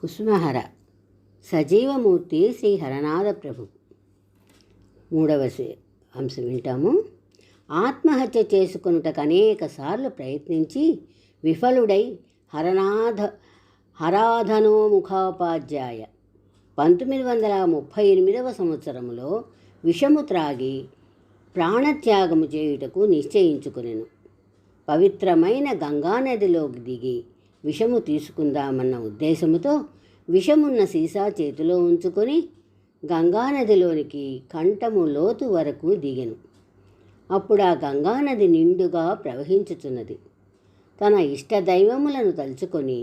కుసుమహర. సజీవమూర్తి శ్రీ హరనాథ ప్రభు. మూడవ అంశం వింటాము. ఆత్మహత్య చేసుకొనుటకు అనేక సార్లు ప్రయత్నించి విఫలుడై హరనాథ హరాధనోముఖోపాధ్యాయ. పంతొమ్మిది వందల ముప్పై ఎనిమిదవ సంవత్సరంలో విషము త్రాగి ప్రాణత్యాగము చేయుటకు నిశ్చయించుకునెను. పవిత్రమైన గంగానదిలోకి దిగి విషము తీసుకుందామన్న ఉద్దేశముతో విషమున్న సీసా చేతిలో ఉంచుకొని గంగానదిలోనికి కంఠము లోతు వరకు దిగెను. అప్పుడు ఆ గంగానది నిండుగా ప్రవహించుచున్నది. తన ఇష్టదైవములను తలుచుకొని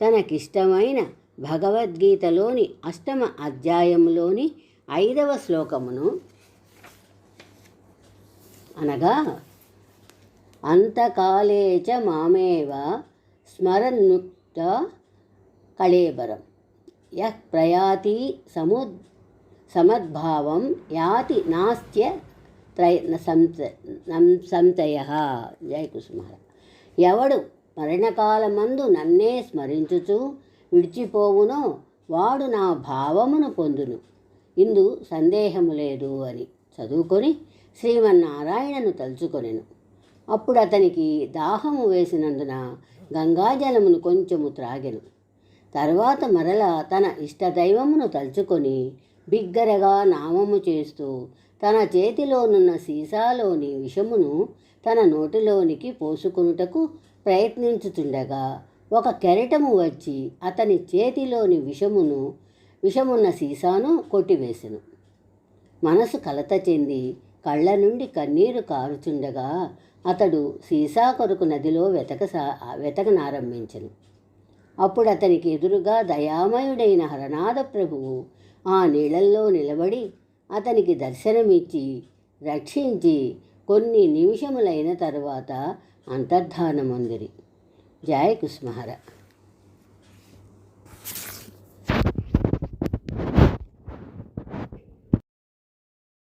తనకిష్టమైన భగవద్గీతలోని అష్టమ అధ్యాయములోని ఐదవ శ్లోకమును అనగా అంతకాలే చ మామేవ స్మరన్ముక్త కళేబరం యః ప్రయాతి సము సమద్భావం యాతి నాస్త్య త్రయ సంతయ జయ కుసుమార ఎవడు మరణకాలమందు నన్నే స్మరించుచు విడిచిపోవునో వాడు నా భావమును పొందును. ఇందు సందేహము లేదు అని చదువుకొని శ్రీమన్నారాయణను తలుచుకొనెను. అప్పుడు అతనికి దాహము వేసినందున గంగాజలమును కొంచెము త్రాగెను. తర్వాత మరల తన ఇష్టదైవమును తలుచుకొని బిగ్గరగా నామము చేస్తూ తన చేతిలోనున్న సీసాలోని విషమును తన నోటిలోనికి పోసుకొనుటకు ప్రయత్నించుచుండగా ఒక కెరటము వచ్చి అతని చేతిలోని విషమును విషమున్న సీసాను కొట్టివేసెను. మనసు కలత చెంది కళ్ళ నుండి కన్నీరు కారుచుండగా అతడు సీసా కొరకు నదిలో వెతక వెతకనారంభించను. అప్పుడు అతనికి ఎదురుగా దయామయుడైన హరనాథ ప్రభువు ఆ నీళ్ళల్లో నిలబడి అతనికి దర్శనమిచ్చి రక్షించి కొన్ని నిమిషములైన తరువాత అంతర్ధానమందిరి. జయ కుస్మహర